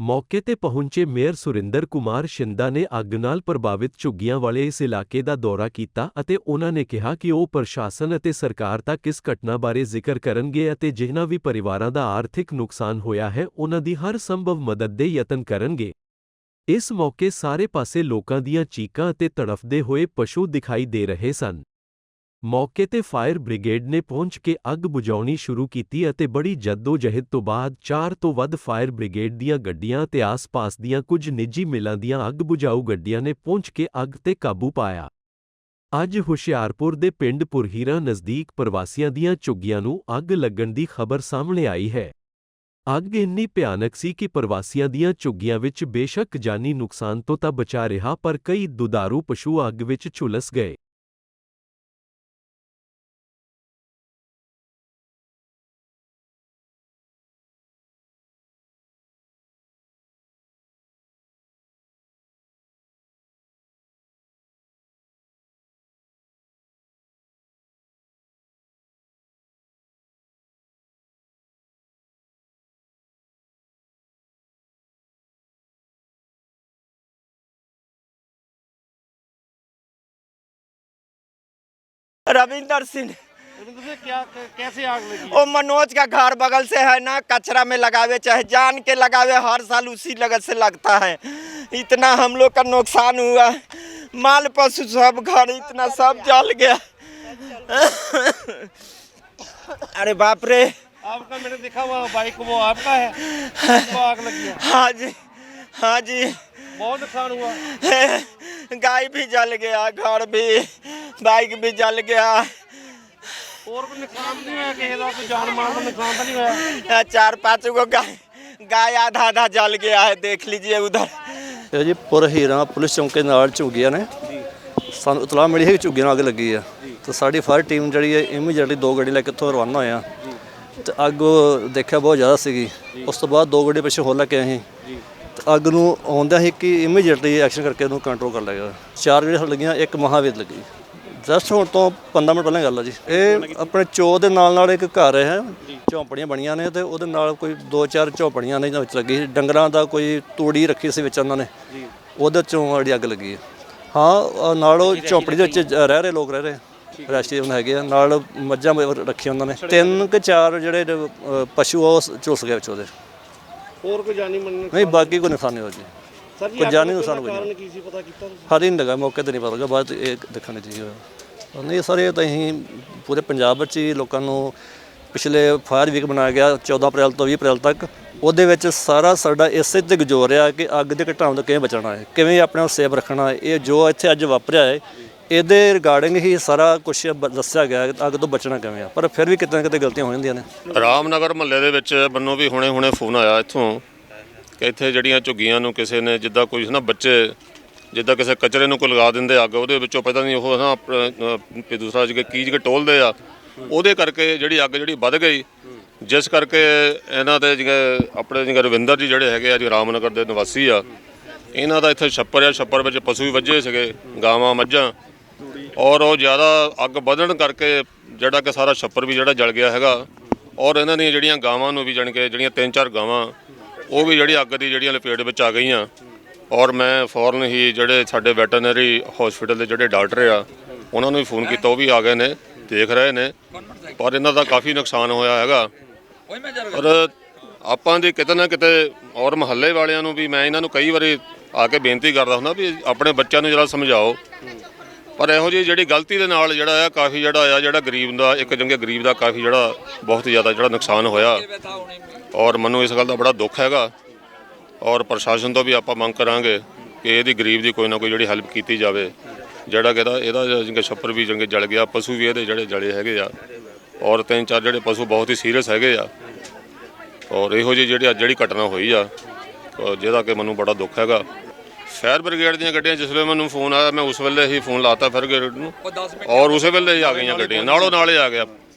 ਮੌਕੇ ਤੇ ਪਹੁੰਚੇ ਮੇਅਰ ਸੁਰਿੰਦਰ ਕੁਮਾਰ ਸ਼ਿੰਦਾ ਨੇ ਅੱਗ ਨਾਲ ਪ੍ਰਭਾਵਿਤ ਝੁੱਗੀਆਂ ਵਾਲੇ ਇਸ ਇਲਾਕੇ ਦਾ ਦੌਰਾ ਕੀਤਾ ਅਤੇ ਉਹਨਾਂ ਨੇ ਕਿਹਾ ਕਿ ਉਹ ਪ੍ਰਸ਼ਾਸਨ ਅਤੇ ਸਰਕਾਰ ਤੱਕ ਇਸ ਘਟਨਾ ਬਾਰੇ ਜ਼ਿਕਰ ਕਰਨਗੇ ਅਤੇ ਜਿਨ੍ਹਾਂ ਵੀ ਪਰਿਵਾਰਾਂ ਦਾ ਆਰਥਿਕ ਨੁਕਸਾਨ ਹੋਇਆ ਹੈ, ਉਹਨਾਂ ਦੀ ਹਰ ਸੰਭਵ ਮਦਦ ਦੇ ਯਤਨ ਕਰਨਗੇ। ਇਸ ਮੌਕੇ ਸਾਰੇ ਪਾਸੇ ਲੋਕਾਂ ਦੀਆਂ ਚੀਕਾਂ ਅਤੇ ਤੜਫਦੇ ਹੋਏ ਪਸ਼ੂ ਦਿਖਾਈ ਦੇ ਰਹੇ ਸਨ। ਮੌਕੇ ਤੇ ਫਾਇਰ ਬ੍ਰਿਗੇਡ ਨੇ ਪਹੁੰਚ ਕੇ ਅੱਗ ਬੁਝਾਉਣੀ ਸ਼ੁਰੂ ਕੀਤੀ ਅਤੇ ਬੜੀ ਜੱਦੋ ਜਹਿਦ ਤੋਂ ਬਾਅਦ 4 ਤੋਂ ਵੱਧ ਫਾਇਰ ਬ੍ਰਿਗੇਡ ਦੀਆਂ ਗੱਡੀਆਂ ਤੇ ਆਸ-ਪਾਸ ਦੀਆਂ ਕੁਝ ਨਿੱਜੀ ਮਿਲਾਂ ਦੀਆਂ ਅੱਗ ਬੁਝਾਊ ਗੱਡੀਆਂ ਨੇ ਪਹੁੰਚ ਕੇ ਅੱਗ ਤੇ ਕਾਬੂ ਪਾਇਆ। ਅੱਜ ਹੁਸ਼ਿਆਰਪੁਰ ਦੇ ਪਿੰਡ ਪੁਰਹੀਰਾ ਨਜ਼ਦੀਕ ਪ੍ਰਵਾਸੀਆਂ ਦੀਆਂ ਝੁੱਗੀਆਂ ਨੂੰ ਅੱਗ ਲੱਗਣ ਦੀ ਖਬਰ ਸਾਹਮਣੇ ਆਈ ਹੈ। ਅੱਗ ਇੰਨੀ ਭਿਆਨਕ ਸੀ ਕਿ ਪ੍ਰਵਾਸੀਆਂ ਦੀਆਂ ਝੁੱਗੀਆਂ ਵਿੱਚ ਬੇਸ਼ੱਕ ਜਾਨੀ ਨੁਕਸਾਨ ਤੋਂ ਤਾਂ ਬਚਾ ਰਿਹਾ ਪਰ ਕਈ ਦੁਧਾਰੂ ਪਸ਼ੂ ਅੱਗ ਵਿੱਚ ਝੁਲਸ ਗਏ। रविंदर सिंह। क्या कैसे आग लगी? वो मनोज का घर बगल से है ना कचरा में लगावे चाहे जान के लगावे हर साल उसी लगत से लगता है। इतना हम लोग का नुकसान हुआ। माल पशु सब घर इतना सब जल गया। अरे बाप रे। आपका मैंने देखा हुआ बाइक वो आपका है? तो आग लगी है? हाँ जी हाँ जी। बहुत नुकसान हुआ। गाय भी जल गया घर भी। बाइक भी जल गया और कोई नुकसान नहीं होया किसी का कोई जान माल का नुकसान तो नहीं होया चार पाँच गो गाय गाय आधा आधा जल गया है देख लीजिए उधर ਇਹ ਜੀ ਪੁਰ ਹੀਰਾ ਪੁਲਿਸ ਚੌਂਕੇ ਨਾਲ ਝੁੱਗੀਆਂ ਨੇ ਸਾਨੂੰ ਇਤਲਾਹ ਮਿਲੀ ਹੈ ਕਿ ਝੁੱਗੀਆਂ ਨੂੰ ਅੱਗ ਲੱਗੀ ਆ ਤੇ ਸਾਡੀ ਫਾਇਰ ਟੀਮ ਜਿਹੜੀ ਹੈ ਇਮੀਡੀਏਟਲੀ ਦੋ ਗੱਡੀ ਲੈ ਕੇ ਇੱਥੋਂ ਰਵਾਨਾ ਹੋਇਆ ਤੇ ਅੱਗ ਦੇਖਿਆ ਬਹੁਤ ਜ਼ਿਆਦਾ ਸੀਗੀ ਉਸ ਤੋਂ ਬਾਅਦ ਦੋ ਗੱਡੀ ਪਿੱਛੇ ਹੋਰ ਲੈ ਕੇ ਆਏ ਸੀ ਤੇ ਅੱਗ ਨੂੰ ਆਉਂਦਿਆਂ ਹੀ ਕਿ ਇਮੀਡੀਏਟਲੀ ਐਕਸ਼ਨ ਕਰਕੇ ਉਹਨੂੰ ਕੰਟਰੋਲ ਕਰ ਲਿਆ ਗਿਆ ਚਾਰ ਜਿਹੜੇ ਲੱਗੀਆਂ ਇੱਕ ਮਹਾਵੀਰ ਲੱਗੀ ਜਸਟ ਹੁਣ ਤੋਂ 15 ਮਿੰਟ ਪਹਿਲਾਂ ਗੱਲ ਆ ਜੀ। ਇਹ ਆਪਣੇ ਚੋ ਦੇ ਨਾਲ ਨਾਲ ਇੱਕ ਘਰ ਹੈ। ਝੌਂਪੜੀਆਂ ਬਣੀਆਂ ਨੇ ਤੇ ਉਹਦੇ ਨਾਲ ਕੋਈ 2-4 ਝੌਂਪੜੀਆਂ ਨੇ ਵਿੱਚ ਲੱਗੀ ਡੰਗਰਾਂ ਦਾ ਕੋਈ ਤੂੜੀ ਰੱਖੀ ਸੀ ਵਿੱਚ ਉਹਨਾਂ ਨੇ। ਉਹਦੇ ਚੋਂ ਅੜੀ ਅੱਗ ਲੱਗੀ ਹਾਂ। ਨਾਲ ਉਹ ਝੌਂਪੜੀ ਦੇ ਵਿੱਚ ਰਹਿ ਰਹੇ ਲੋਕ ਰਹਿ ਰਹੇ। ਰਾਸ਼ਟਰੀ ਹੁਣ ਹੈਗੇ ਆ। ਨਾਲ ਮੱਝਾਂ ਰੱਖੀਆਂ ਉਹਨਾਂ ਨੇ। ਤਿੰਨ ਕਿ ਚਾਰ ਜਿਹੜੇ ਪਸ਼ੂ ਆ ਉਹ ਝੁਲਸ ਗਏ ਵਿੱਚ ਉਹਦੇ। ਹੋਰ ਕੋਈ ਜਾਨੀ ਮੰਨ ਨਹੀਂ ਬਾਕੀ ਕੋਈ ਨੁਕਸਾਨ ਨਹੀਂ ਹੋਇਆ ਜੀ। ਸਰ ਜੀ ਕੋਈ ਜਾਨੀ ਕੋਈ ਕਾਰਨ ਕੀ ਸੀ ਪਤਾ ਕੀਤਾ ਤੁਸੀਂ? ਹਰੀ ਨਹੀਂ ਲਗਾ ਮੌਕੇ ਤੇ ਨਹੀਂ ਪਤਾ ਲੱਗਾ ਬਾਅਦ ਇਹ ਦੇਖਣ ਜੀ ਹੋਇਆ। ਨਹੀਂ ਸਰ ਇਹ ਤਾਂ ਅਸੀਂ ਪੂਰੇ ਪੰਜਾਬ ਵਿੱਚ ਹੀ ਲੋਕਾਂ ਨੂੰ ਪਿਛਲੇ ਫਾਇਰ ਵੀਕ ਬਣਾਇਆ ਗਿਆ 14 ਅਪ੍ਰੈਲ ਤੋਂ 20 ਅਪ੍ਰੈਲ ਤੱਕ। ਉਹਦੇ ਵਿੱਚ ਸਾਰਾ ਸਾਡਾ ਇਸੇ ਤੇ ਗਜੋਰ ਰਿਹਾ ਕਿ ਅੱਗ ਦੇ ਘਟਾਉਣ ਤੋਂ ਕਿਵੇਂ ਬਚਣਾ ਹੈ ਕਿਵੇਂ ਆਪਣੇ ਨੂੰ ਸੇਫ ਰੱਖਣਾ ਹੈ ਇਹ ਜੋ ਇੱਥੇ ਅੱਜ ਵਾਪਰਿਆ ਹੈ ਇਹਦੇ ਰਿਗਾਰਡਿੰਗ ਹੀ ਸਾਰਾ ਕੁਝ ਦੱਸਿਆ ਗਿਆ ਕਿ ਅੱਗ ਤੋਂ ਬਚਣਾ ਕਿਵੇਂ ਆ। ਪਰ ਫਿਰ ਵੀ ਕਿਤੇ ਨਾ ਕਿਤੇ ਗਲਤੀਆਂ ਹੋ ਜਾਂਦੀਆਂ ਨੇ। ਰਾਮਨਗਰ ਮਹੱਲੇ ਦੇ ਵਿੱਚ ਮੈਨੂੰ ਵੀ ਹੁਣੇ-ਹੁਣੇ ਫੋਨ ਆਇਆ ਇੱਥੋਂ। ਕਿ ਇੱਥੇ ਜਿਹੜੀਆਂ ਝੁੱਗੀਆਂ ਨੂੰ ਕਿਸੇ ਨੇ ਜਿੱਦਾਂ ਕੋਈ ਨਾ ਬੱਚੇ ਜਿੱਦਾਂ ਕਿਸੇ ਕਚਰੇ ਨੂੰ ਕੋਈ ਲਗਾ ਦਿੰਦੇ ਅੱਗ ਉਹਦੇ ਵਿੱਚੋਂ ਪਤਾ ਨਹੀਂ ਉਹ ਨਾ ਆਪਣਾ, ਅਹ, ਵੀ ਦੂਸਰਾ ਜਿਹੜਾ ਕੀਜ ਕੇ ਟੋਲਦੇ ਆ ਉਹਦੇ ਕਰਕੇ ਜਿਹੜੀ ਅੱਗ ਜਿਹੜੀ ਵੱਧ ਗਈ। ਜਿਸ ਕਰਕੇ ਇਹਨਾਂ ਦੇ ਜਿਹੜੇ ਆਪਣੇ ਜਿਹੜੇ ਰਵਿੰਦਰ ਜੀ ਜਿਹੜੇ ਹੈਗੇ ਆ ਜੀ ਰਾਮਨਗਰ ਦੇ ਨਿਵਾਸੀ ਆ ਇਹਨਾਂ ਦਾ ਇੱਥੇ ਛੱਪਰ ਆ ਛੱਪਰ ਵਿੱਚ ਪਸ਼ੂ ਵੀ ਵੱਜੇ ਸੀਗੇ ਗਾਵਾਂ ਮੱਝਾਂ ਔਰ ਉਹ ਜ਼ਿਆਦਾ ਅੱਗ ਵਧਣ ਕਰਕੇ ਜਿਹੜਾ ਕਿ ਸਾਰਾ ਛੱਪਰ ਵੀ ਜਿਹੜਾ ਜਲ ਗਿਆ ਹੈਗਾ ਔਰ ਇਹਨਾਂ ਦੀਆਂ ਜਿਹੜੀਆਂ ਗਾਵਾਂ ਨੂੰ ਵੀ ਜਾਣੀ ਕਿ ਜਿਹੜੀਆਂ ਤਿੰਨ ਚਾਰ ਗਾਵਾਂ ਉਹ ਵੀ ਜਿਹੜੀ ਅੱਗ ਦੀ ਜਿਹੜੀਆਂ ਲਪੇਟ ਵਿੱਚ ਆ ਗਈਆਂ। ਔਰ ਮੈਂ ਫੌਰਨ ਹੀ ਜਿਹੜੇ ਸਾਡੇ ਵੈਟਰਨਰੀ ਹਸਪੀਟਲ ਦੇ ਜਿਹੜੇ ਡਾਕਟਰ ਆ, ਉਹਨਾਂ ਨੂੰ ਵੀ ਫੋਨ ਕੀਤਾ, ਉਹ ਵੀ ਆ ਗਏ ਨੇ, ਦੇਖ ਰਹੇ ਨੇ। ਪਰ ਇਹਨਾਂ ਦਾ ਕਾਫੀ ਨੁਕਸਾਨ ਹੋਇਆ ਹੈਗਾ। ਔਰ ਆਪਾਂ ਦੀ ਕਿਤੇ ਨਾ ਕਿਤੇ ਔਰ ਮਹੱਲੇ ਵਾਲਿਆਂ ਨੂੰ ਵੀ ਮੈਂ ਇਹਨਾਂ ਨੂੰ ਕਈ ਵਾਰੀ ਆ ਕੇ ਬੇਨਤੀ ਕਰਦਾ ਹੁੰਦਾ ਵੀ ਆਪਣੇ ਬੱਚਿਆਂ ਨੂੰ ਜਰਾ ਸਮਝਾਓ। ਪਰ ਇਹੋ ਜਿਹੀ ਜਿਹੜੀ ਗਲਤੀ ਦੇ ਨਾਲ ਜਿਹੜਾ ਆ ਕਾਫੀ ਜਿਹੜਾ ਆ ਜਿਹੜਾ ਗਰੀਬ ਦਾ ਇੱਕ ਜੰਗੇ ਗਰੀਬ ਦਾ ਕਾਫੀ ਜਿਹੜਾ ਬਹੁਤ ਜ਼ਿਆਦਾ ਜਿਹੜਾ ਨੁਕਸਾਨ ਹੋਇਆ। ਔਰ ਮੈਨੂੰ ਇਸ ਗੱਲ ਦਾ ਬੜਾ ਦੁੱਖ ਹੈਗਾ। ਔਰ ਪ੍ਰਸ਼ਾਸਨ ਤੋਂ ਵੀ ਆਪਾਂ ਮੰਗ ਕਰਾਂਗੇ ਕਿ ਇਹਦੀ ਗਰੀਬ ਦੀ ਕੋਈ ਨਾ ਕੋਈ ਜਿਹੜੀ ਹੈਲਪ ਕੀਤੀ ਜਾਵੇ। ਜਿਹੜਾ ਕਿ ਇਹਦਾ ਇਹਦਾ ਛੱਪਰ ਵੀ ਜੰਗੇ ਜਲ ਗਿਆ ਪਸ਼ੂ ਵੀ ਇਹਦੇ ਜਿਹੜੇ ਜਲੇ ਹੈਗੇ ਆ। ਔਰ ਤਿੰਨ ਚਾਰ ਜਿਹੜੇ ਪਸ਼ੂ ਬਹੁਤ ਹੀ ਸੀਰੀਅਸ ਹੈਗੇ ਆ। ਔਰ ਇਹੋ ਜਿਹੀ ਜਿਹੜੀ ਅੱਜ ਜਿਹੜੀ ਘਟਨਾ ਹੋਈ ਆ ਅ, ਜਿਹਦਾ ਕਿ ਮੈਨੂੰ ਬੜਾ ਦੁੱਖ ਹੈਗਾ। ਫਾਇਰ ਬ੍ਰਿਗੇਡ ਦੀਆਂ ਗੱਡੀਆਂ ਜਿਸ ਵੇਲੇ ਮੈਨੂੰ ਫੋਨ ਆਇਆ ਮੈਂ ਉਸ ਵੇਲੇ ਹੀ ਫੋਨ ਲਾਤਾ ਫਾਇਰ ਬ੍ਰਿਗੇਡ ਨੂੰ। ਔਰ ਉਸੇ ਵੇਲੇ ਹੀ ਆ ਗਈਆਂ ਗੱਡੀਆਂ। ਨਾਲੋਂ ਨਾਲੇ ਆ ਗਿਆ।